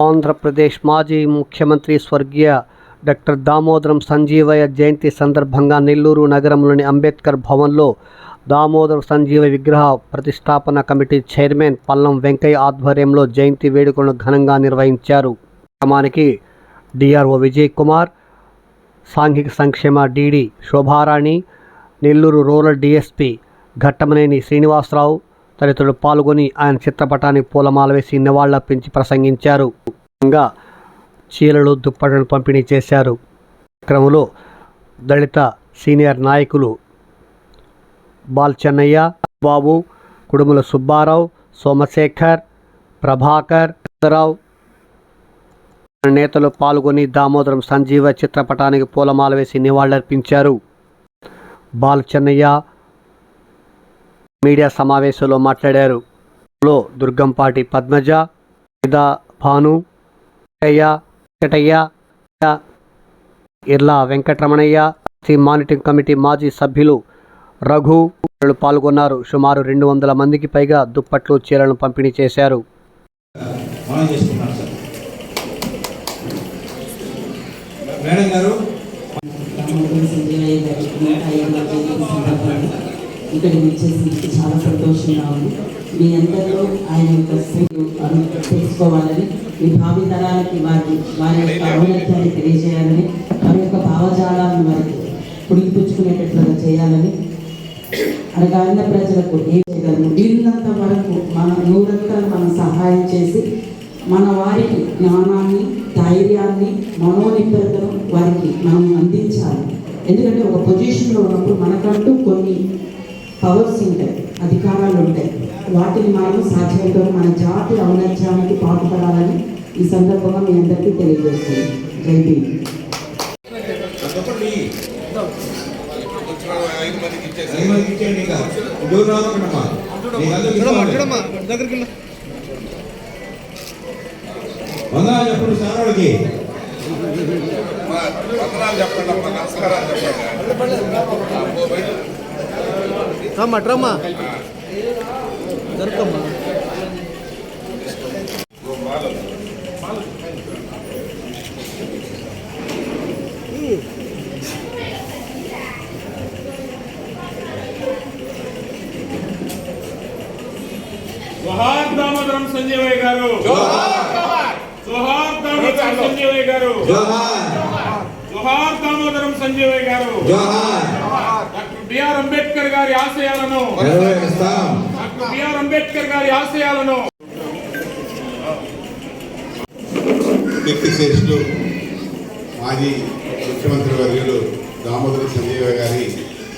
ఆంధ్రప్రదేశ్ మాజీ ముఖ్యమంత్రి స్వర్గీయ డాక్టర్ దామోదరం సంజీవయ్య జయంతి సందర్భంగా నెల్లూరు నగరంలోని అంబేద్కర్ భవన్లో దామోదర సంజీవ విగ్రహ ప్రతిష్టాపన కమిటీ చైర్మన్ పల్లం వెంకయ్య ఆధ్వర్యంలో జయంతి వేడుకలను ఘనంగా నిర్వహించారు. క్రమానికి డిఆర్ఓ విజయ్ కుమార్ సాంఘిక సంక్షేమ DD Shobharani Nellore rural DSP Ghattamaneni Srinivasarao తదితరులు పాల్గొని ఆయన చిత్రపటానికి పూలమాల వేసి నివాళులర్పించి ప్రసంగించారు. ఇంకా చీరలు దుప్పటలను పంపిణీ చేశారు. క్రమంలో దళిత సీనియర్ నాయకులు బాల్ చెన్నయ్య బాబు కుడుముల సుబ్బారావు సోమశేఖర్ ప్రభాకర్ రావు నేతలు పాల్గొని దామోదరం సంజీవ చిత్రపటానికి పూలమాల వేసి నివాళులర్పించారు బాల్ చెన్నయ్య మీడియా సమావేశంలో మాట్లాడారు. లో దుర్గంపాటి పద్మజ ఇదా Bhanu Venkaiah Venkataiah Irla Venkataramanaiah C monitoring committee మాజీ సభ్యులు రఘు పాల్గొన్నారు. సుమారు రెండు వందల మందికి పైగా దుప్పట్లు చీరలను పంపిణీ చేశారు. మేడం గారు రామోదరం సంజయ్ గారి నూట ఐదవ జయంతి సందర్భంగా ఇక్కడికి వచ్చేసి చాలా సంతోషంగా ఉంది. మీ అందరిలో ఆయన యొక్క స్త్రీలు తెలుసుకోవాలని మీ భావి తరాలకి వారి వారి యొక్క ఔన్నత్యాన్ని తెలియజేయాలని వారి యొక్క భావజాలాలను వారికి పుడిపుచ్చుకునేటట్లుగా చేయాలని. అనగారిన ప్రజలకు ఏం చేయగలము? వీళ్ళంత వరకు మన నూరంతా మనం సహాయం చేసి మన వారికి జ్ఞానాన్ని ధైర్యాన్ని మనోనిబ్బరతను వారికి మనం అందించాలి. ఎందుకంటే ఒక పొజిషన్లో ఉన్నప్పుడు మనకు పవర్స్ ఉంటాయి అధికారాలు ఉంటాయి. వాటిని మనం సాధ్యంతో మన జాతి ఔన్నత్యానికి పాటుపడాలని ఈ సందర్భంగా మీ అందరికీ తెలియజేస్తుంది. జై భీమ్. చెప్పండి. వందనాలు వందనాలు నమస్కారాలు చెప్పండి. రమ్మా రమ్మా. మాలు. జోహార్ దామోదరం సంజయ్ గారు. జోహార్ దామోదరం సంజయ్ గారు. జోహార్. జోహార్ దామోదరం సంజయ్ గారు. డాక్టర్ బిఆర్ అంబేద్కర్ గారి ఆశయాలను. డాక్టర్ బిఆర్ అంబేద్కర్ గారి ఆశయాలను. కీర్తిశేషులు మాజీ ముఖ్యమంత్రి వర్యులు దామోదర సంజీవ గారి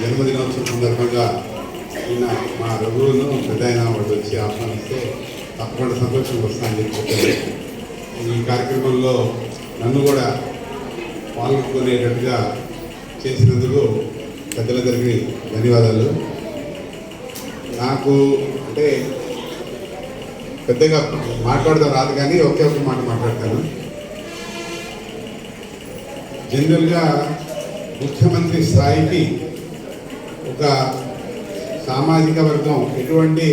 జన్మదినోత్సవం సందర్భంగా నిన్న మా రఘువును పెద్ద ఆయన వాళ్ళు వచ్చి ఆహ్వానిస్తే తప్పకుండా సంతోషం వస్తానని చెప్పారు. ఈ కార్యక్రమంలో నన్ను కూడా పాల్గొనేటట్టుగా చేసినందుకు పెద్దలందరికీ ధన్యవాదాలు. నాకు అంటే పెద్దగా మాట్లాడదాం రాదు కానీ ఒకే ఒక మాట మాట్లాడతాను. జనరల్గా ముఖ్యమంత్రి స్థాయికి ఒక సామాజిక వర్గం ఎటువంటి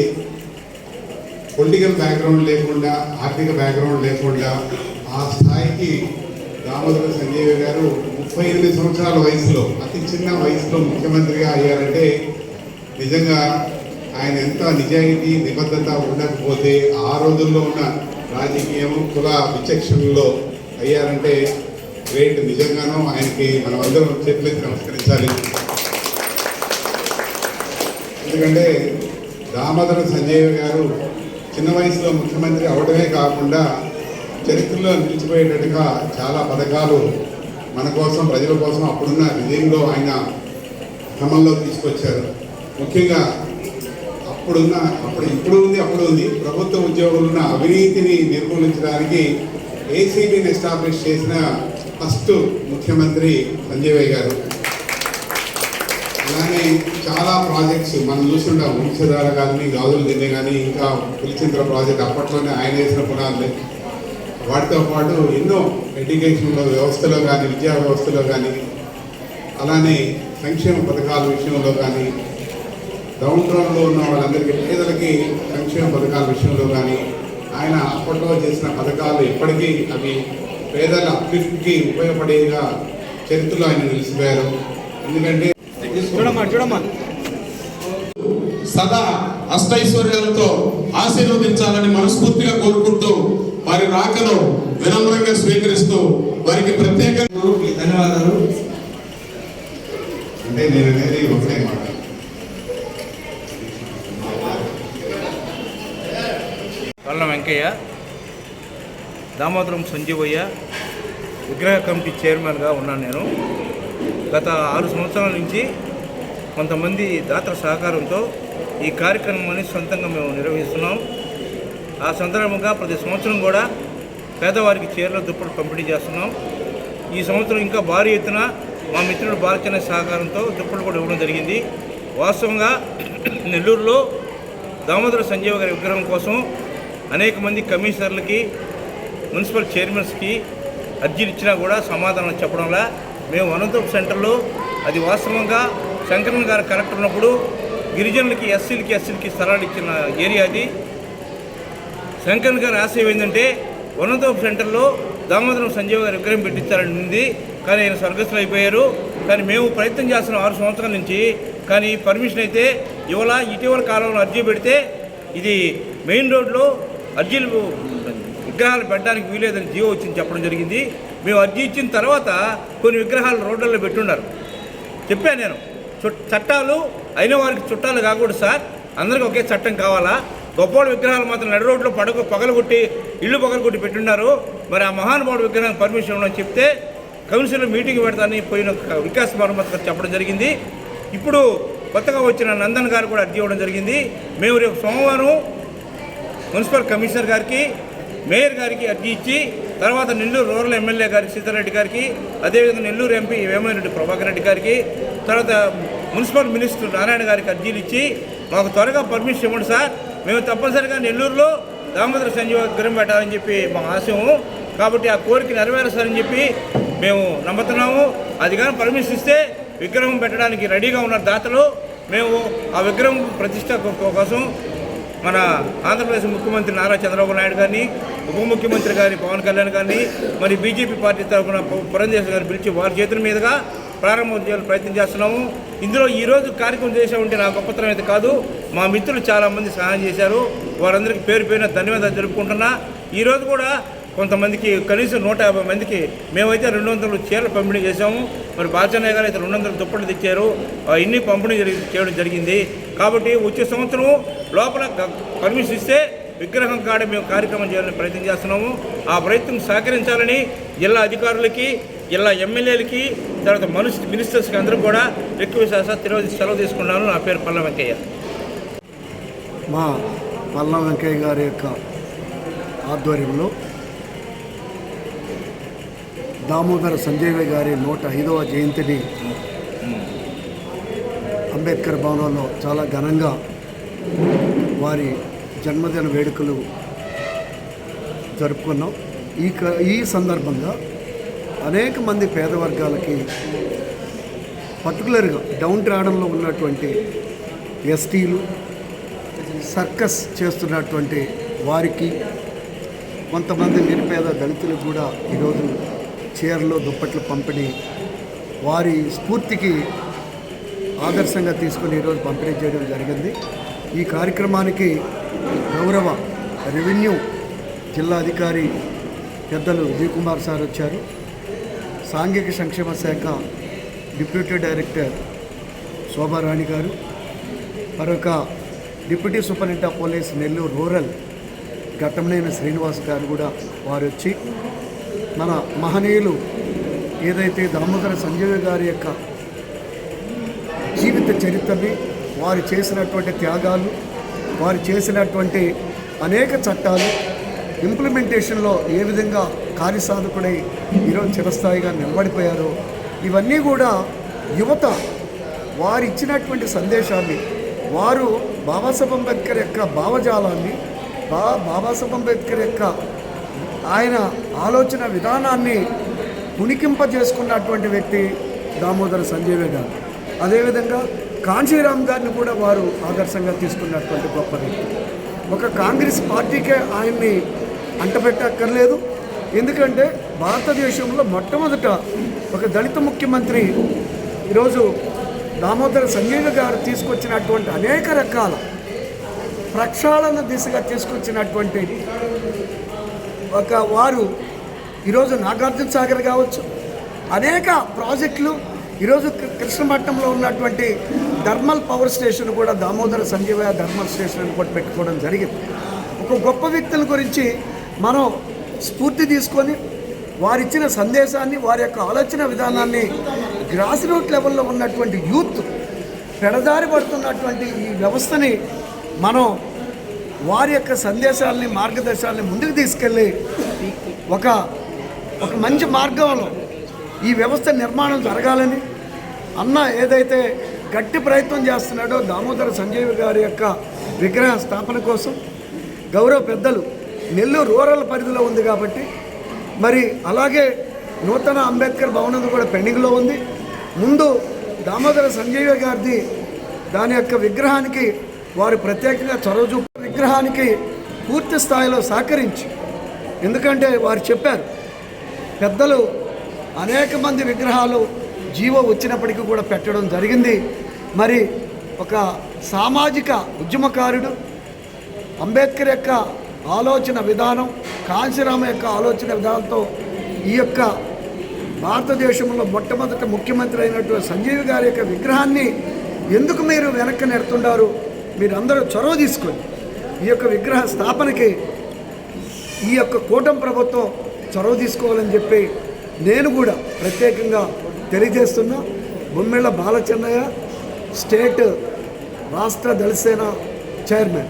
పొలిటికల్ బ్యాక్గ్రౌండ్ లేకుండా ఆర్థిక బ్యాక్గ్రౌండ్ లేకుండా ఆ స్థాయికి దామోదర సంజయ్ గారు ముప్పై ఎనిమిది సంవత్సరాల వయసులో అతి చిన్న వయసులో ముఖ్యమంత్రిగా అయ్యారంటే నిజంగా ఆయన ఎంత నిజాయితీ నిబద్ధత ఉండకపోతే ఆ రోజుల్లో ఉన్న రాజకీయం కుల విచక్షణలో అయ్యారంటే గ్రేట్. నిజంగానూ ఆయనకి మనం అందరం చేతులెత్తి నమస్కరించాలి. ఎందుకంటే దామోదర సంజయ్ గారు చిన్న వయసులో ముఖ్యమంత్రి అవడమే కాకుండా చరిత్రలో నిలిచిపోయేటట్టుగా చాలా పథకాలు మన కోసం ప్రజల కోసం అప్పుడున్న విజయంలో ఆయన క్రమంలో తీసుకొచ్చారు. ముఖ్యంగా అప్పుడున్న అప్పుడు ఇప్పుడు ఉంది అప్పుడు ఉంది. ప్రభుత్వ ఉద్యోగులున్న అవినీతిని నిర్మూలించడానికి ఏసీబీని ఎస్టాబ్లిష్ చేసిన ఫస్ట్ ముఖ్యమంత్రి సంజయ్ గారు. అలానే చాలా ప్రాజెక్ట్స్ మనం చూస్తుంటాం. వంశధార కానీ గాజులు దిన్నే కానీ ఇంకా పులిచింద్ర ప్రాజెక్ట్ అప్పట్లోనే ఆయన వేసిన పునాదులే. వాటితో పాటు ఎన్నో ఎడ్యుకేషన్లో వ్యవస్థలో కానీ విద్యా వ్యవస్థలో కానీ అలానే సంక్షేమ పథకాల విషయంలో కానీ డౌన్ టౌన్లో ఉన్న వాళ్ళందరికీ పేదలకి సంక్షేమ పథకాల విషయంలో కానీ ఆయన అప్పట్లో చేసిన పథకాలు ఇప్పటికీ అవి పేదల అప్లిఫ్ట్కి ఉపయోగపడేగా చరిత్రలో ఆయన నిలిచిపోయారు. ఎందుకంటే సదా అష్టైశ్వర్యాలతో ఆశీర్వదించాలని మనస్ఫూర్తిగా కోరుకుంటూ వారి రాకను వినమ్రంగా స్వీకరిస్తూ వారికి ప్రత్యేకంగా మీకు ధన్యవాదాలు. అంటే నేను అనేది ఒకటే మాట. కళ్ళ వెంకయ్య దామోదరం సంజీవయ్య విగ్రహ కమిటీ చైర్మన్గా ఉన్నాను నేను. గత ఆరు సంవత్సరాల నుంచి కొంతమంది దాతల సహకారంతో ఈ కార్యక్రమాన్ని సొంతంగా మేము నిర్వహిస్తున్నాం. ఆ సందర్భంగా ప్రతి సంవత్సరం కూడా పేదవారికి చీరల దుప్పట్లు పంపిణీ చేస్తున్నాం. ఈ సంవత్సరం ఇంకా భారీ ఎత్తున మా మిత్రుడు బాలచన్న సహకారంతో దుప్పట్లు కూడా ఇవ్వడం జరిగింది. వాస్తవంగా నెల్లూరులో దామోదర సంజీవ గారి విగ్రహం కోసం అనేక మంది కమిషనర్లకి మున్సిపల్ చైర్మన్స్కి అర్జీలు ఇచ్చినా కూడా సమాధానం చెప్పడంలా మేము అనంతపురం సెంటర్లో అది వాస్తవంగా శంకరన్ గారు కలెక్టర్ ఉన్నప్పుడు గిరిజనులకి ఎస్సీలకి ఎస్సీలకి స్థలాలు ఇచ్చిన ఏరియా అది. శంకర్ గారు ఆశయం ఏంటంటే అనంతపురం సెంటర్లో దామోదరం సంజీవ్ గారు విగ్రహం పెట్టించాలని ఉంది. కానీ ఆయన స్వర్గస్థులు అయిపోయారు. కానీ మేము ప్రయత్నం చేస్తున్నాం ఆరు సంవత్సరాల నుంచి కానీ పర్మిషన్ అయితే ఇవాళ ఇటీవల కాలంలో అర్జీ పెడితే ఇది మెయిన్ రోడ్లో అర్జీలు విగ్రహాలు పెట్టడానికి వీలేదని జియో వచ్చింది చెప్పడం జరిగింది. మేము అర్జీ ఇచ్చిన తర్వాత కొన్ని విగ్రహాలు రోడ్లలో పెట్టున్నారు చెప్పాను నేను. చుట్- చట్టాలు అయిన వారికి చుట్టాలు కాకూడదు సార్. అందరికీ ఒకే చట్టం కావాలా? గొప్పవాడి విగ్రహాలు మాత్రం నడి రోడ్లో పడక పగలగొట్టి ఇల్లు పగలగొట్టి పెట్టున్నారు మరి ఆ మహానుభావుడు విగ్రహం పర్మిషన్ ఉండని చెప్తే కౌన్సిల్ మీటింగ్ పెడతానని పోయిన వికాస్ మరమ్మత్ గారు చెప్పడం జరిగింది. ఇప్పుడు కొత్తగా వచ్చిన నందన్ గారు కూడా అర్జీ ఇవ్వడం జరిగింది. మేము రేపు సోమవారం మున్సిపల్ కమిషనర్ గారికి మేయర్ గారికి అర్జీ ఇచ్చి తర్వాత నెల్లూరు రూరల్ ఎమ్మెల్యే గారికి సీతారెడ్డి గారికి అదేవిధంగా నెల్లూరు ఎంపీ వేమరెడ్డి ప్రభాకర్ రెడ్డి గారికి తర్వాత మున్సిపల్ మినిస్టర్ నారాయణ గారికి అర్జీలు ఇచ్చి మాకు త్వరగా పర్మిషన్ ఇవ్వండి సార్. మేము తప్పనిసరిగా నెల్లూరులో దామోదర సంజీవ విగ్రహం పెట్టాలని చెప్పి మా ఆశయము కాబట్టి ఆ కోరిక నెరవేరుస్తారని చెప్పి మేము నమ్ముతున్నాము. అది కానీ పర్మిషన్ ఇస్తే విగ్రహం పెట్టడానికి రెడీగా ఉన్న దాతలు మేము ఆ విగ్రహం ప్రతిష్ట కోసం మన ఆంధ్రప్రదేశ్ ముఖ్యమంత్రి నారా చంద్రబాబు నాయుడు గారిని ఉప ముఖ్యమంత్రి గారి పవన్ కళ్యాణ్ గారిని మరి బీజేపీ పార్టీ తరఫున పు- గారు పిలిచి వారి చేతుల మీదుగా ప్రారంభం చేయాలని ప్రయత్నం చేస్తున్నాము. ఇందులో ఈరోజు కార్యక్రమం కార్యక్రమం చేసామంటే నా గొప్పతనం అయితే కాదు. మా మిత్రులు చాలామంది సహాయం చేశారు. వారందరికీ పేరు పేరున ధన్యవాదాలు జరుపుకుంటున్నా ఈరోజు కూడా కొంతమందికి కనీసం నూట యాభై మందికి మేమైతే రెండు వందలు చీరలు పంపిణీ చేశాము. మరి బాచనయ్య గారు అయితే రెండు వందల దుప్పట్లు తెచ్చారు. ఇన్ని పంపిణీ చేయడం జరిగింది. కాబట్టి వచ్చే సంవత్సరం లోపల పర్మిషన్ ఇస్తే విగ్రహం కాడ మేము కార్యక్రమం చేయాలని ప్రయత్నం చేస్తున్నాము. ఆ ప్రయత్నం సహకరించాలని జిల్లా అధికారులకి ఇలా ఎమ్మెల్యేలకి తర్వాత మనుషు మినిస్టర్స్కి అందరూ కూడా రిక్వెస్ట్ చేస్తా తిరుపతి సెలవు తీసుకున్నాను నా పేరు పల్ల వెంకయ్య. మా పల్ల వెంకయ్య గారి యొక్క ఆధ్వర్యంలో దామోదర సంజయ్ గారి నూట ఐదవ జయంతిని అంబేద్కర్ భవనంలో చాలా ఘనంగా వారి జన్మదిన వేడుకలు జరుపుకున్నాం. ఈ క- ఈ సందర్భంగా అనేక మంది పేద వర్గాలకి పర్టికులర్గా డౌన్ ట్రాడంలో ఉన్నటువంటి ఎస్టీలు సర్కస్ చేస్తున్నటువంటి వారికి కొంతమంది నిరుపేద దళితులకు కూడా ఈరోజు చీరలు దుప్పట్లు పంపిణీ వారి స్ఫూర్తికి ఆదర్శంగా తీసుకుని ఈరోజు పంపిణీ చేయడం జరిగింది. ఈ కార్యక్రమానికి గౌరవ రెవెన్యూ జిల్లా అధికారి పెద్దలు విజయ్ కుమార్ సార్ వచ్చారు. సాంఘిక సంక్షేమ శాఖ డిప్యూటీ డైరెక్టర్ శోభారాణి గారు మరొక deputy superintendent of police Nellore rural Ghattamaneni Srinivas గారు కూడా వారు వచ్చి మన మహనీయులు ఏదైతే దామోదర సంజయ్ గారి యొక్క జీవిత చరిత్రని వారు చేసినటువంటి త్యాగాలు వారు చేసినటువంటి అనేక చట్టాలు ఇంప్లిమెంటేషన్లో ఏ విధంగా కార్యసాధకుడై ఈరోజు చిరస్థాయిగా నిలబడిపోయారు. ఇవన్నీ కూడా యువత వారు ఇచ్చినటువంటి సందేశాన్ని వారు బాబాసాహెబ్ అంబేద్కర్ యొక్క భావజాలాన్ని బా బాబాసాహెబ్ అంబేద్కర్ యొక్క ఆయన ఆలోచన విధానాన్ని పుణికింపజేసుకున్నటువంటి వ్యక్తి దామోదర సంజయ్ గారు. అదేవిధంగా కాంశీరామ్ గారిని కూడా వారు ఆదర్శంగా తీసుకున్నటువంటి గొప్ప వ్యక్తి. ఒక కాంగ్రెస్ పార్టీకే ఆయన్ని అంటపెట్టక్కర్లేదు. ఎందుకంటే భారతదేశంలో మొట్టమొదట ఒక దళిత ముఖ్యమంత్రి ఈరోజు దామోదర సంజీవ గారు తీసుకొచ్చినటువంటి అనేక రకాల ప్రక్షాళన దిశగా తీసుకొచ్చినటువంటి ఒక వారు ఈరోజు నాగార్జున సాగర్ కావచ్చు. అనేక ప్రాజెక్టులు ఈరోజు కృష్ణపట్నంలో ఉన్నటువంటి థర్మల్ పవర్ స్టేషన్ కూడా దామోదర సంజీవ థర్మల్ స్టేషన్ కూడా పెట్టుకోవడం జరిగింది. ఒక గొప్ప వ్యక్తుల గురించి మనం స్ఫూర్తి తీసుకొని వారిచ్చిన సందేశాన్ని వారి యొక్క ఆలోచన విధానాన్ని గ్రాస్ రూట్ లెవెల్లో ఉన్నటువంటి యూత్ పెడదారి పడుతున్నటువంటి ఈ వ్యవస్థని మనం వారి యొక్క సందేశాలని మార్గదర్శనాలని ముందుకు తీసుకెళ్ళి ఒక ఒక మంచి మార్గంలో ఈ వ్యవస్థ నిర్మాణం జరగాలని అన్న ఏదైతే గట్టి ప్రయత్నం చేస్తున్నాడో దామోదర సంజీవి గారి యొక్క విగ్రహ స్థాపన కోసం గౌరవ పెద్దలు నెల్లూరు రూరల్ పరిధిలో ఉంది కాబట్టి మరి అలాగే నూతన అంబేద్కర్ భవనం కూడా పెండింగ్లో ఉంది. ముందు దామోదర సంజయ్ గారిది దాని యొక్క విగ్రహానికి వారు ప్రత్యేకంగా చొరవ విగ్రహానికి పూర్తి స్థాయిలో సహకరించి ఎందుకంటే వారు చెప్పారు పెద్దలు అనేక మంది విగ్రహాలు జీవో వచ్చినప్పటికీ కూడా పెట్టడం జరిగింది. మరి ఒక సామాజిక ఉద్యమకారుడు అంబేద్కర్ యొక్క ఆలోచన విధానం కాంశీరామ యొక్క ఆలోచన విధానంతో ఈ యొక్క భారతదేశంలో మొట్టమొదటి ముఖ్యమంత్రి అయినటువంటి సంజీవ్ గారి యొక్క విగ్రహాన్ని ఎందుకు మీరు వెనక్కి నెడుతున్నారు మీరందరూ చొరవ తీసుకొని ఈ యొక్క విగ్రహ స్థాపనకి ఈ యొక్క కూటమి ప్రభుత్వం చొరవ తీసుకోవాలని చెప్పి నేను కూడా ప్రత్యేకంగా తెలియజేస్తున్నా. బొమ్మిళ్ళ బాలచెన్నయ్య స్టేట్ రాష్ట్ర దళసేన చైర్మన్.